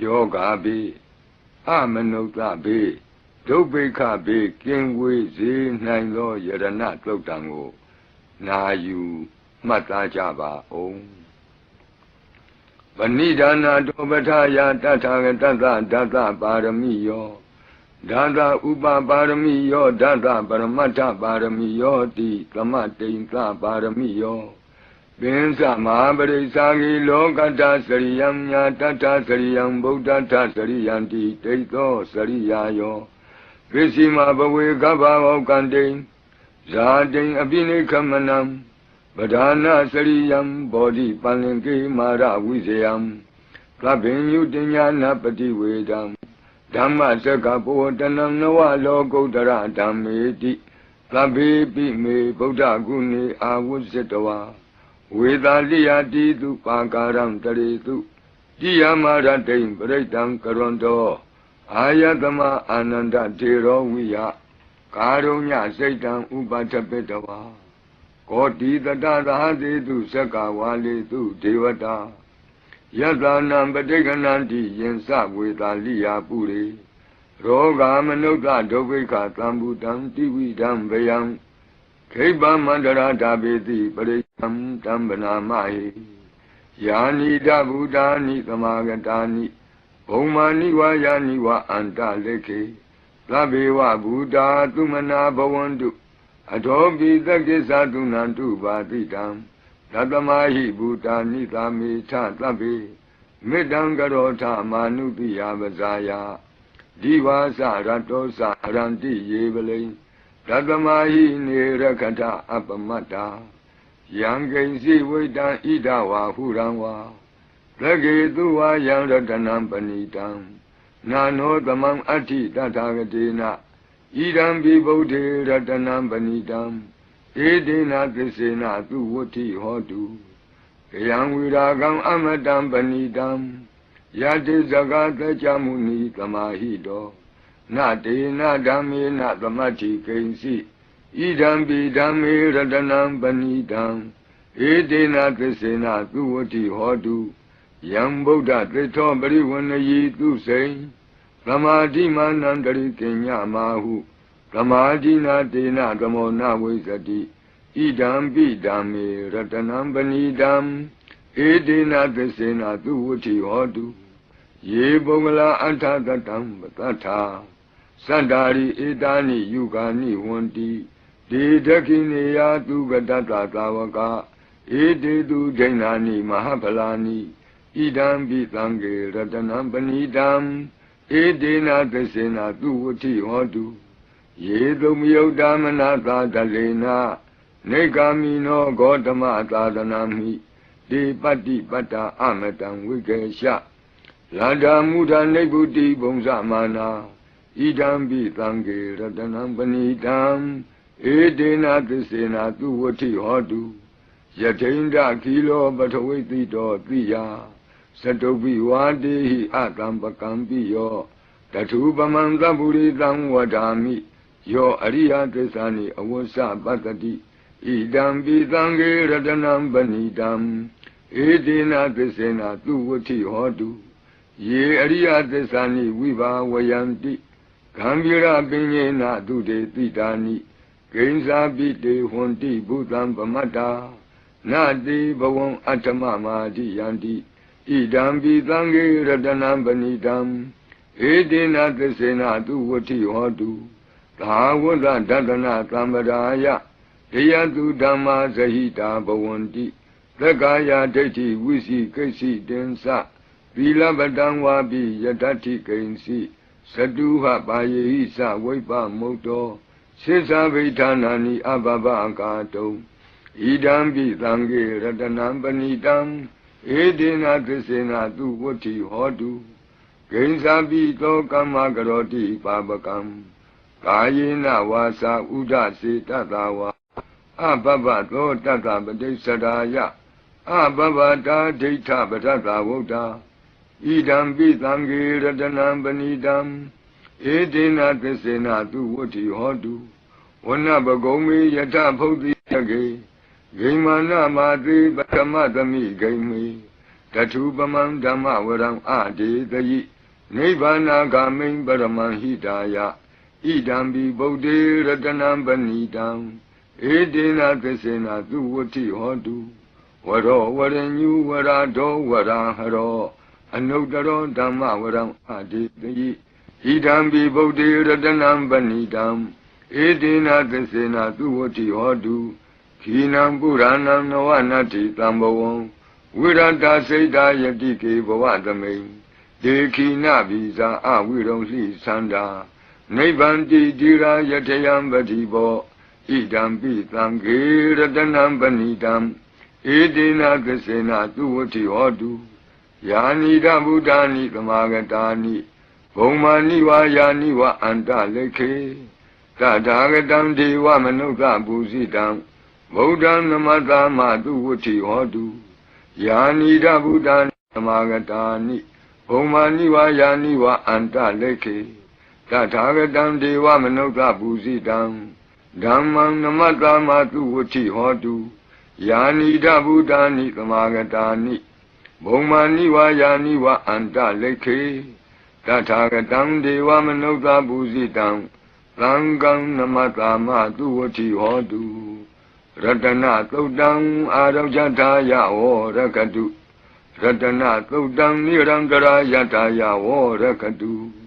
ယောဂဘေးအမနုဿဘေးဒုဗ္ဗိခဘေးကင်းဝေးစေနိုင်သောယရဏတုတ်တံကို နာယူမှတ်သားကြပါအောင်ဗဏိဒါနာတောပဋ္ဌာယတထာဂတတဒတပါရမိယောဒါသဥပပါရမိယောဒါသပရမတ္ထပါရမိယောတိသမတိန်သပါရမိယော ပင်စမဟာပရိစ္ဆာဂိလောကတ္တစရိယံညာတတ္ထစရိယံဗုဒ္ဓတ္ထစရိယံတိဒိဋ္ဌောစရိယာယောပစ္စည်းမဘဝေကဗ္ဗဝကံတိဇာတိအပိနိခမနံပဓာနာစရိယံဘောဓိပန္လင်ကေမာရဝိဇယံသဗ္ဗညုတညာနာပတိဝေဒံဓမ္မစကဘောတနံနဝလောကုတ္တရဓမ္မေတိသဗ္ဗေပိမေဗုဒ္ဓဂုဏေအာဝုဇ္ဇတဝါ ဝေသာလိယတိတုပါကာရံတရေတုတိယမရတိံပရိတံကရွန်တောအာယတမအာနန္ဒတေရောဝိယကာရုညစိတ်တံဥပထပိတဝါကောတိတတသာတိတုသက္ကဝါလေတုဒေဝတာယတနာပဋိကဏံတိယင်စဝေသာလိယပုရိရောဂာမနုဿဒုဗ္ဗိခသံဘူတံတိဝိတံဗယံ ခိဗ္ဗမန္တရာဓာပေတိပရိသံတံဗနာမဟိယာနိဒဗုဒ္ဓာနိသမာဂတာနိဘုံမာနိဝါယာနိဝအန္တလေခေသဗ္ဗေဝဗုဒ္ဓသုမနာဘဝန္တုအထောပိသကိစ္ဆသုနန္တုပါတိတံသတ္တမဟိဘူတာနိသာမေထသဗ္ဗေမေတ္တံကရောထမာနုတိယပဇာယဒီဝါစရတောစရန္တိယေပလိသ တ္တမဟိနေရခထအပမတ္တာယံကိဉ္စီဝိတံဣဒဝါဟုရံဝါသကေသူဝါယံရတနံပဏိတံနာနောသမံအဋ္ဌိတထာဂတိနဣဒံဘိဗုဒ္ဓေရတနံပဏိတံဧဒေနသစ္စေနသူဝဋ္ဌိဟောတုကယံဝိရာကံအမတံပဏိတံယတိဇဂသကြမုနိသမာဟိတော နတေနဓမ္မေနသမတ္ထိကိဉ္စီဣဒံပိဓမ္မေရတနံပဏိတံဧတေနသစ္စေနသူဝဋ္ဌိဟောတုယံဗုဒ္ဓသစ္ထောပရိဝဏယီသူစိံသမာဓိမာနံတရိကညမာဟုသမာဓိနာတေနသမောနဝိသတိဣဒံပိဓမ္မေရတနံပဏိတံဧတေနသစ္စေနသူဝဋ္ဌိဟောတုယေပုဂ္ဂလာအထသတံပတ္ထာ သန္တာရိဧတာနိယုဂာနိဝန္တိဒေဒခိနေယသူကတတသာဝကဧတေတုဒိဏာနိမဟာဖလာနိဣဒံပိသံဃေရတနံပဏိတံဧတေနသစ္စေနသူဝဋ္ဌိဟောတုယေတုမယုတ်တမနာသာတလေနာနေဂာမိနောဂေါတမသာသနာမိဒီပတ္တိပတ္တာအမတံဝိကေရှလာဒာမုဒာနိဗ္ဗုတိဘုံဇမာနာ ဣဒံပိသံဃေရတနံပဏိတံဧတေနသစ္စေနသူဝဋ္ဌိဟောတုယထိန္ဒခီလောပထဝိတိတောတိယသတုပိဝါတေဟိအတံပကံပိယောတထုပမံသဗ္ဗုရိတံဝဒာမိယောအရိယသစ္စာနိအဝဆပတ္တိဣဒံပိသံဃေရတနံပဏိတံဧတေနသစ္စေနသူဝဋ္ဌိဟောတုယေအရိယသစ္စာနိဝိဘာဝယံတိ ဂံဗီရပင်ညေနသူတေတိတာနိဂိဉ္စာပိတေဟွန်တိဘုသံပမတ္တာနတိဘဝံအတ္တမမာတိယန္တိဣဒံပိသံဃေရတနံပဏိတံဧတေနသစ္စေနသူဝဋ္ဌိဟောတုသာဝတ္တဒတနာသံပရာယတေယတုဓမ္မာဇဟိတာဘဝန္တိသက္ကာယဒိဋ္ဌိဝိစီကိစီတင်္စသီလပတံဝါပိယတ္ထိကိဉ္စီ သတုဟပါယေဟိသဝိပမုတ်တောစိသဗိဌာနာနိအဘဘအကာတုံဣဒံပိသံဃေရတနံပဏိတံဧဒေနသစ္စေနသူဝဋ္ဌိဟောတုဂိဉ္စာပိသောကမ္မကရောတိပါပကံကာယေနဝါစာဥဒစေတတဝါအဘဘသောတတပတိစ္ဆရာယအဘဘတာဒိဋ္ဌပတ္တဝုဒ္ဓ ဣဒံပိသံဃေရတနံပဏိတံဧတေနသစ္စေနသူဝဋ္ဌိဟောတုဝနပကုံမေယထဖုတ်တိယကေဂိမာနမာတိပထမသမိဂိမေတထုပမံဓမ္မဝရံအဒေတယိနိဗ္ဗာနာဂမိံပရမံဟိတာယဣဒံဘိဗုဒ္ဓေရတနံပဏိတံဧတေနသစ္စေနသူဝတိဟောတုဝရောဝရညုဝရာဒောဝရာဟရော အနုတ္တရောဓမ္မဝရံအဒေတယိဣဒံဘိဗုဒ္ဓေရတနံပဏိတံဧတေနသစ္စေနသူဝတိဟောတုခိနံပုရဏံနဝနတ္တိတံဘဝံဝိရတစိတ်တာယတိကေဘဝသမိန်ဒေခိနဗီဇာအဝိရုံလှိသန္တာနိဗ္ဗန္တိတိရာယတယံပတိဘောဣဒံပိသံဃေရတနံပဏိတံဧတေနသစေနသူဝတိဟောတု ယာနိဒဗုဒ္ဓာနိသမာဂတာနိဘုံမာနိဝါယာနိဝအန္တလေခေတထာဂတံဒေဝမနုဿပုစိတံဗုဒ္ဓံနမတမသူဝတိဟောတုယာနိဒဗုဒ္ဓာနိသမာဂတာနိဘုံမာနိဝါယာနိဝအန္တလေခေတထာဂတံဒေဝမနုဿပုစိတံဓမ္မံနမတမသူဝတိဟောတုယာနိဒဗုဒ္ဓာနိသမာဂတာနိ ဘုံမာနိဝါယာနိဝအန္တလေခေတထာဂတံဒေဝမနုဿပုစိတံသံဃံနမတမသူဝတိဟောတုရတနာသုတ်တံအာရောဇထာယဝရကတုရတနာသုတ်တံနိရံကရာယထာယဝရကတု